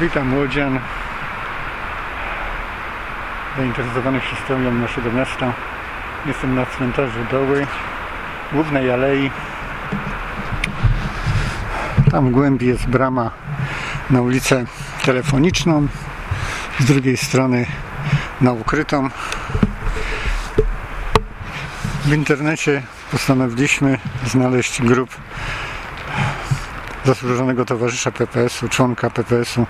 Witam Łodzian zainteresowanych historią naszego miasta. Jestem na cmentarzu Doły, głównej alei. Tam w głębi jest brama na ulicę telefoniczną, z drugiej strony na ukrytą. W internecie postanowiliśmy znaleźć grób zasłużonego towarzysza PPS-u, członka PPS-u,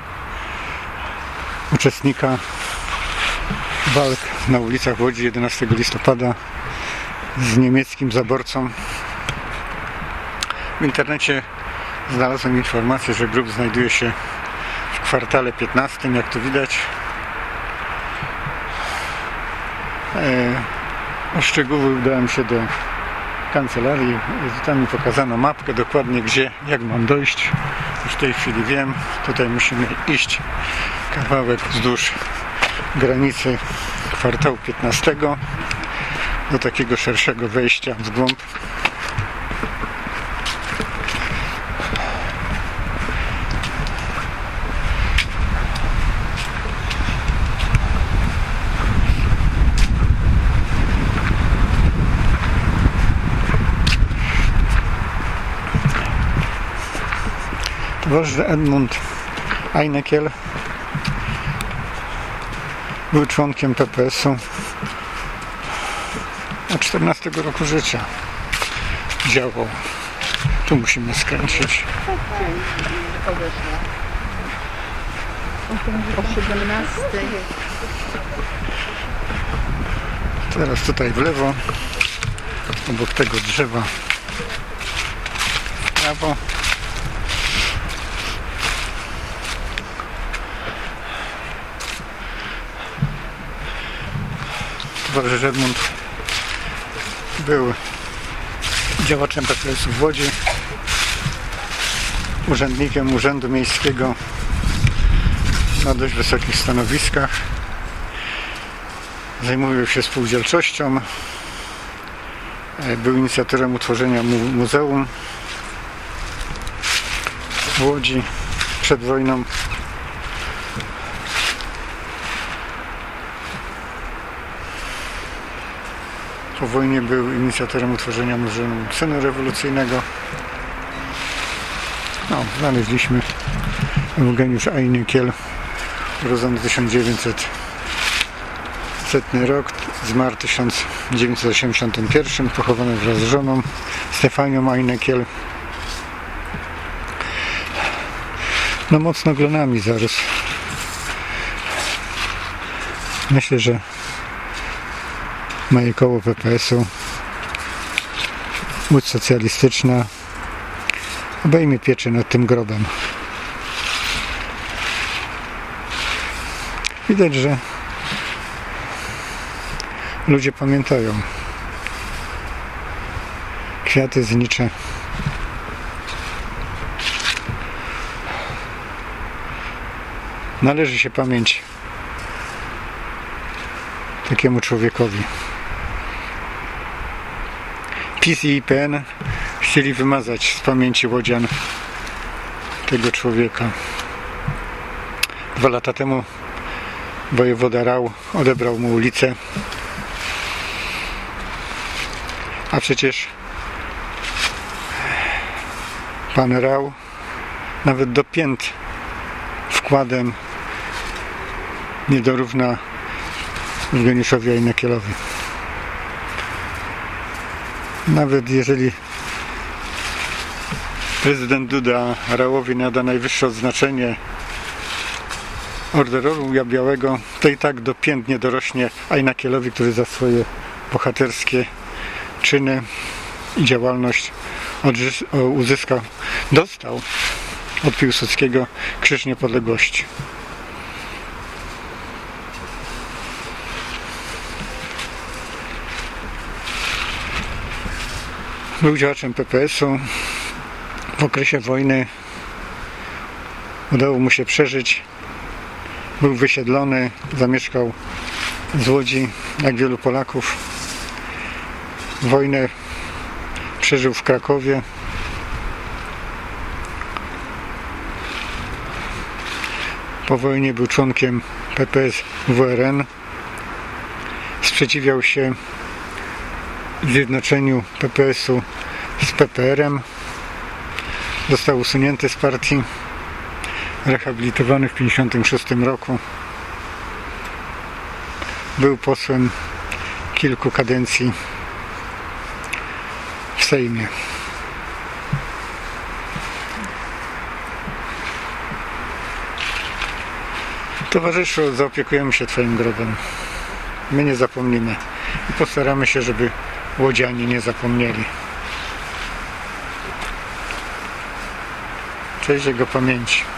uczestnika walk na ulicach Łodzi 11 listopada z niemieckim zaborcą. W internecie znalazłem informację, że grób znajduje się w kwartale 15, jak tu widać. E, o szczegóły udałem się do kancelarii. Tam mi pokazano mapkę dokładnie gdzie, jak mam dojść. Już w tej chwili wiem. Tutaj musimy iść kawałek wzdłuż granicy kwartału 15 do takiego szerszego wejścia w głąb. Towarzysz Edmund Einekiel był członkiem PPS-u od 14 roku życia. Działał. Tu musimy skręcić. O 17. Teraz tutaj w lewo, obok tego drzewa w prawo. Towarzysz Edmund był działaczem PPS-u w Łodzi, urzędnikiem Urzędu Miejskiego na dość wysokich stanowiskach. Zajmował się spółdzielczością. E, Był inicjatorem utworzenia mu- muzeum w Łodzi przed wojną. Po wojnie był inicjatorem utworzenia Muzeum Synu Rewolucyjnego. No, znaleźliśmy Eugeniusz Ajnykiel, urodzony 1900 setny rok, zmarł w 1981, pochowany wraz z żoną Stefanią Ajnekiel. No mocno glonami zarósł. Myślę, że moje koło PPS-u, Łódź Socjalistyczna obejmie pieczę nad tym grobem. Widać, że ludzie pamiętają. Kwiaty znicze. Należy się pamięć takiemu człowiekowi. PiS i IPN chcieli wymazać z pamięci Łodzian tego człowieka. Dwa lata temu wojewoda Rał odebrał mu ulicę A przecież pan Rał nawet do pięt wkładem nie dorówna Eugeniuszowi Ajnekielowi. Nawet jeżeli prezydent Duda Rałowi nada najwyższe odznaczenie orderu białego, to i tak do pięt nie dorośnie Ajnakielowi, który za swoje bohaterskie czyny i działalność uzyskał, dostał od Piłsudskiego Krzyż Niepodległości. Był działaczem PPS-u. W okresie wojny udało mu się przeżyć. Był wysiedlony, zamieszkał z Łodzi, jak wielu Polaków. Wojnę przeżył w Krakowie. Po wojnie był członkiem PPS WRN. Sprzeciwiał się zjednoczeniu PPS-u z PPR-em. Został usunięty z partii. Rehabilitowany w 1956 roku. Był posłem kilku kadencji w Sejmie. Towarzyszu, zaopiekujemy się Twoim grobem. My nie zapomnimy i postaramy się, żeby łodziani nie zapomnieli. Cześć jego pamięci.